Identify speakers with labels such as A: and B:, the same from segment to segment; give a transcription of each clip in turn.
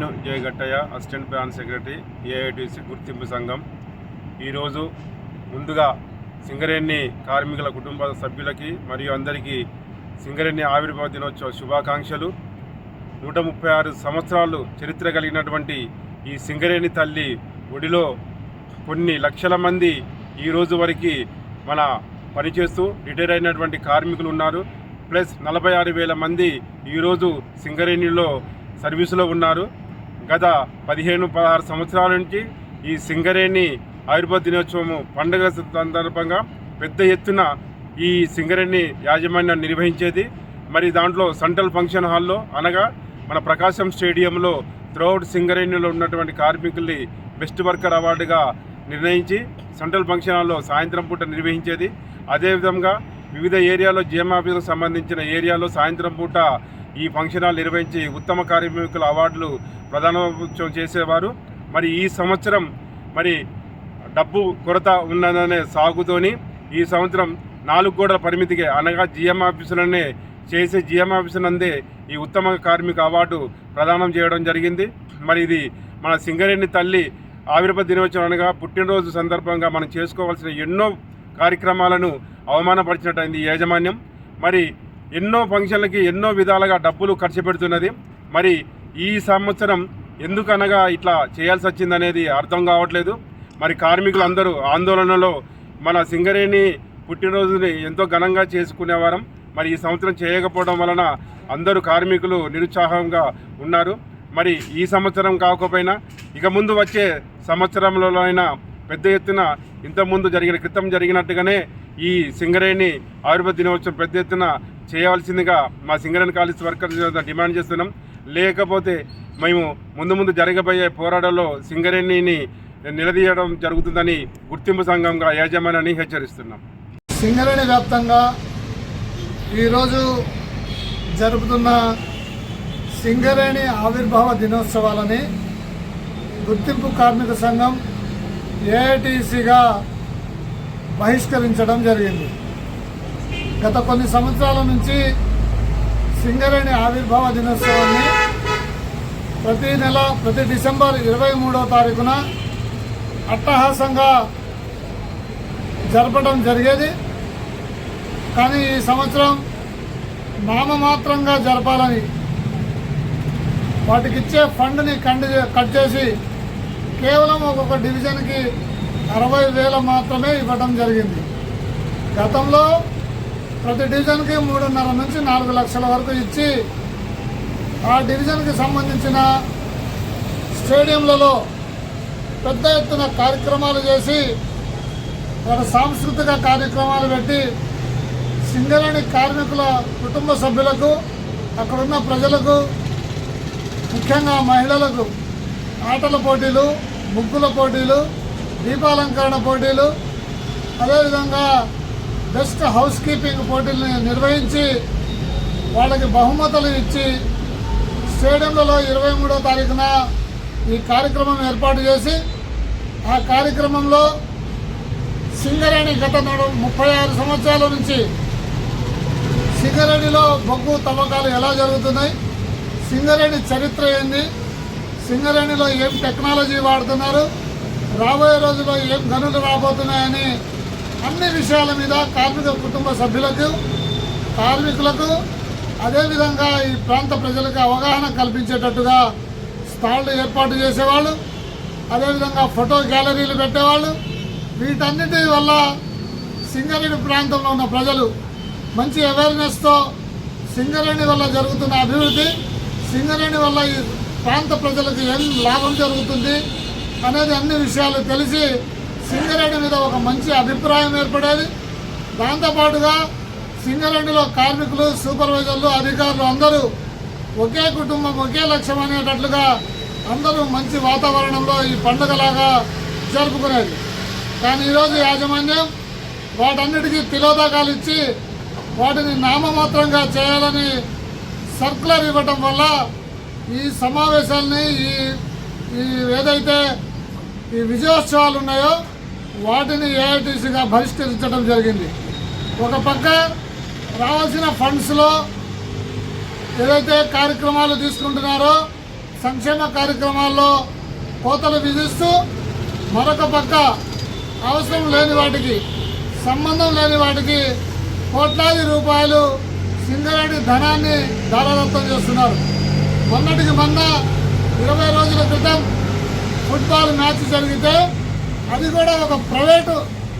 A: నేను Jaya Gattaiah assistant plan secretary AITC గుర్తింపు సంఘం. ఈరోజు ముందుగా సింగరేణి కార్మికుల కుటుంబ సభ్యులకి మరియు అందరికీ సింగరేణి ఆవిర్భావ దినోత్సవ శుభాకాంక్షలు. నూట ముప్పై ఆరు సంవత్సరాలు చరిత్ర కలిగినటువంటి ఈ సింగరేణి తల్లి ఒడిలో కొన్ని లక్షల మంది ఈ రోజు వరకు మన పనిచేస్తూ రిటైర్ అయినటువంటి కార్మికులు ఉన్నారు. ప్లస్ నలభై ఆరు వేల మంది ఈరోజు సింగరేణిలో సర్వీసులో ఉన్నారు. గత పదిహేను పదహారు సంవత్సరాల నుంచి ఈ సింగరేణి ఆయుర్వేద దినోత్సవము పండుగ సందర్భంగా పెద్ద ఎత్తున ఈ సింగరేణి యాజమాన్యం నిర్వహించేది. మరి దాంట్లో సెంట్రల్ ఫంక్షన్ హాల్లో అనగా మన ప్రకాశం స్టేడియంలో త్రౌడ్ సింగరేణిలో ఉన్నటువంటి కార్మికుల్ని బెస్ట్ వర్కర్ అవార్డుగా నిర్ణయించి సెంట్రల్ ఫంక్షన్ హాల్లో సాయంత్రం పూట నిర్వహించేది. అదేవిధంగా వివిధ ఏరియాలో జిఎం ఆఫీసుకు సంబంధించిన ఏరియాలో సాయంత్రం పూట ఈ ఫంక్షన్ హాల్ నిర్వహించి ఉత్తమ కార్మికుల అవార్డులు ప్రధానోత్సవం చేసేవారు. మరి ఈ సంవత్సరం మరి డబ్బు కొరత ఉన్నదనే సాగుతోని ఈ సంవత్సరం నాలుగు గోడల పరిమితికి అనగా జిఎం ఆఫీసులనే చేసే జిఎం ఆఫీసు నందే ఈ ఉత్తమ కార్మిక అవార్డు ప్రదానం చేయడం జరిగింది. మరి ఇది మన సింగరేణి తల్లి ఆవిర్భ దినోత్సవం అనగా పుట్టినరోజు సందర్భంగా మనం చేసుకోవాల్సిన ఎన్నో కార్యక్రమాలను అవమానపరిచినట్టయింది యాజమాన్యం. మరి ఎన్నో ఫంక్షన్లకి ఎన్నో విధాలుగా డబ్బులు ఖర్చు పెడుతున్నది. మరి ఈ సంవత్సరం ఎందుకనగా ఇట్లా చేయాల్సి వచ్చిందనేది అర్థం కావట్లేదు. మరి కార్మికులు అందరూ ఆందోళనలో మన సింగరేణి పుట్టినరోజుని ఎంతో ఘనంగా చేసుకునేవారం. మరి ఈ సంవత్సరం చేయకపోవడం వలన అందరూ కార్మికులు నిరుత్సాహంగా ఉన్నారు. మరి ఈ సంవత్సరం కాకపోయినా ఇక ముందు వచ్చే సంవత్సరంలో అయినా పెద్ద ఎత్తున ఇంతకుముందు జరిగిన క్రితం జరిగినట్టుగానే ఈ సింగరేణి ఆయుర్వేద దినోత్సవం పెద్ద ఎత్తున చేయవలసిందిగా మా సింగరేణి కాలేజ్ వర్కర్స్ డిమాండ్ చేస్తున్నాం. లేకపోతే మేము ముందు ముందు జరగబోయే పోరాటంలో సింగరేణిని నిలదీయడం జరుగుతుందని గుర్తింపు సంఘంగా యాజమాన్యాన్ని హెచ్చరిస్తున్నాం.
B: సింగరేణి వ్యాప్తంగా ఈరోజు జరుపుతున్న సింగరేణి ఆవిర్భావ దినోత్సవాలని గుర్తింపు కార్మిక సంఘం ఏఐటీసీగా బహిష్కరించడం జరిగింది. గత కొన్ని సంవత్సరాల నుంచి సింగరేణి ఆవిర్భావ దినోత్సవాన్ని ప్రతి నెల ప్రతి డిసెంబర్ ఇరవై మూడవ తారీఖున అట్టహాసంగా జరపడం జరిగేది. కానీ ఈ సంవత్సరం నామమాత్రంగా జరపాలని వాటికిచ్చే ఫండ్ని కండి కట్ చేసి కేవలం ఒక్కొక్క డివిజన్కి అరవై వేల మాత్రమే ఇవ్వడం జరిగింది. గతంలో ప్రతి డివిజన్కి మూడున్నర నుంచి నాలుగు లక్షల వరకు ఇచ్చి ఆ డివిజన్కి సంబంధించిన స్టేడియంలలో పెద్ద ఎత్తున కార్యక్రమాలు చేసి ఒక సాంస్కృతిక కార్యక్రమాలు పెట్టి సింగరేణి కార్మికుల కుటుంబ సభ్యులకు అక్కడున్న ప్రజలకు ముఖ్యంగా మహిళలకు ఆటల పోటీలు ముగ్గుల పోటీలు దీపాలంకరణ పోటీలు అదేవిధంగా బెస్ట్ హౌస్ కీపింగ్ పోటీలను నిర్వహించి వాళ్ళకి బహుమతులు ఇచ్చి స్టేడియంలలో ఇరవై మూడో తారీఖున ఈ కార్యక్రమం ఏర్పాటు చేసి ఆ కార్యక్రమంలో సింగరేణి గత ముప్పై ఆరు సంవత్సరాల నుంచి సింగరేణిలో బొగ్గు తవ్వకాలు ఎలా జరుగుతున్నాయి సింగరేణి చరిత్ర ఏంది సింగరేణిలో ఏం టెక్నాలజీ వాడుతున్నారు రాబోయే రోజుల్లో ఏం గనులు రాబోతున్నాయని అన్ని విషయాల మీద కార్మిక కుటుంబ సభ్యులకు కార్మికులకు అదేవిధంగా ఈ ప్రాంత ప్రజలకు అవగాహన కల్పించేటట్టుగా స్టాళ్ళు ఏర్పాటు చేసేవాళ్ళు అదేవిధంగా ఫోటో గ్యాలరీలు పెట్టేవాళ్ళు. వీటన్నిటి వల్ల సింగరేణి ప్రాంతంలో ఉన్న ప్రజలు మంచి అవేర్నెస్తో సింగరేణి వల్ల జరుగుతున్న అభివృద్ధి సింగరేణి వల్ల ఈ ప్రాంత ప్రజలకు ఏం లాభం జరుగుతుంది అనేది అన్ని విషయాలు తెలిసి సింగరేణి మీద ఒక మంచి అభిప్రాయం ఏర్పడేది. దాంతోపాటుగా సింగరేణిలో కార్మికులు సూపర్వైజర్లు అధికారులు అందరూ ఒకే కుటుంబం ఒకే లక్ష్యం అనేటట్లుగా అందరూ మంచి వాతావరణంలో ఈ పండుగలాగా జరుపుకునేది. కానీ ఈరోజు యాజమాన్యం వాటన్నిటికీ తిలోదకాలు ఇచ్చి వాటిని నామమాత్రంగా చేయాలని సర్కులర్ ఇవ్వటం వల్ల ఈ సమావేశాలని ఈ ఈ ఏదైతే ఈ విజయోత్సవాలు ఉన్నాయో వాటిని ఏఐటీసీగా బహిష్కరించడం జరిగింది. ఒక పక్క రావాల్సిన ఫండ్స్లో ఏదైతే కార్యక్రమాలు తీసుకుంటున్నారో సంక్షేమ కార్యక్రమాల్లో కోతలు విధిస్తూ మరొక పక్క అవసరం లేని వాటికి సంబంధం లేని వాటికి కోట్లాది రూపాయలు సింగరేణి ధనాన్ని దారాదత్తం చేస్తున్నారు. మొన్నటికి మొన్న ఇరవై రోజుల క్రితం ఫుట్బాల్ మ్యాచ్ జరిగితే అది కూడా ఒక ప్రైవేటు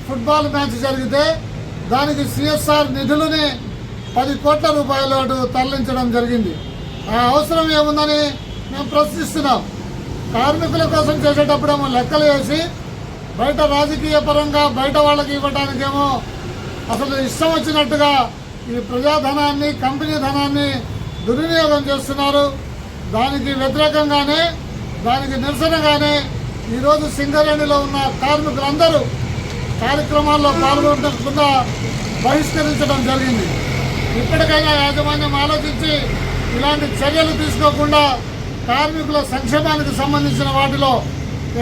B: ఫుట్బాల్ మ్యాచ్ జరిగితే దానికి సిఎస్ఆర్ నిధులని పది కోట్ల రూపాయలు అటు తరలించడం జరిగింది. ఆ అవసరం ఏముందని మేము ప్రశ్నిస్తున్నాం. కార్మికుల కోసం చేసేటప్పుడేమో లెక్కలు వేసి బయట రాజకీయ పరంగా బయట వాళ్ళకి ఇవ్వడానికేమో అసలు ఇష్టం వచ్చినట్టుగా ఈ ప్రజాధనాన్ని కంపెనీ ధనాన్ని దుర్వినియోగం చేస్తున్నారు. దానికి వ్యతిరేకంగానే దానికి నిరసనగానే ఈరోజు సింగరేణిలో ఉన్న కార్మికులందరూ కార్యక్రమాల్లో పాల్గొనకుండా బహిష్కరించడం జరిగింది. ఇప్పటికైనా యాజమాన్యం ఆలోచించి ఇలాంటి చర్యలు తీసుకోకుండా కార్మికుల సంక్షేమానికి సంబంధించిన వాటిలో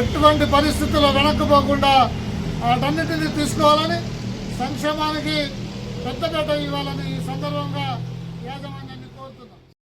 B: ఎటువంటి పరిస్థితుల్లో వెనక్కిపోకుండా వాటన్నిటినీ తీసుకోవాలని సంక్షేమానికి పెద్దపేట ఇవ్వాలని ఈ సందర్భంగా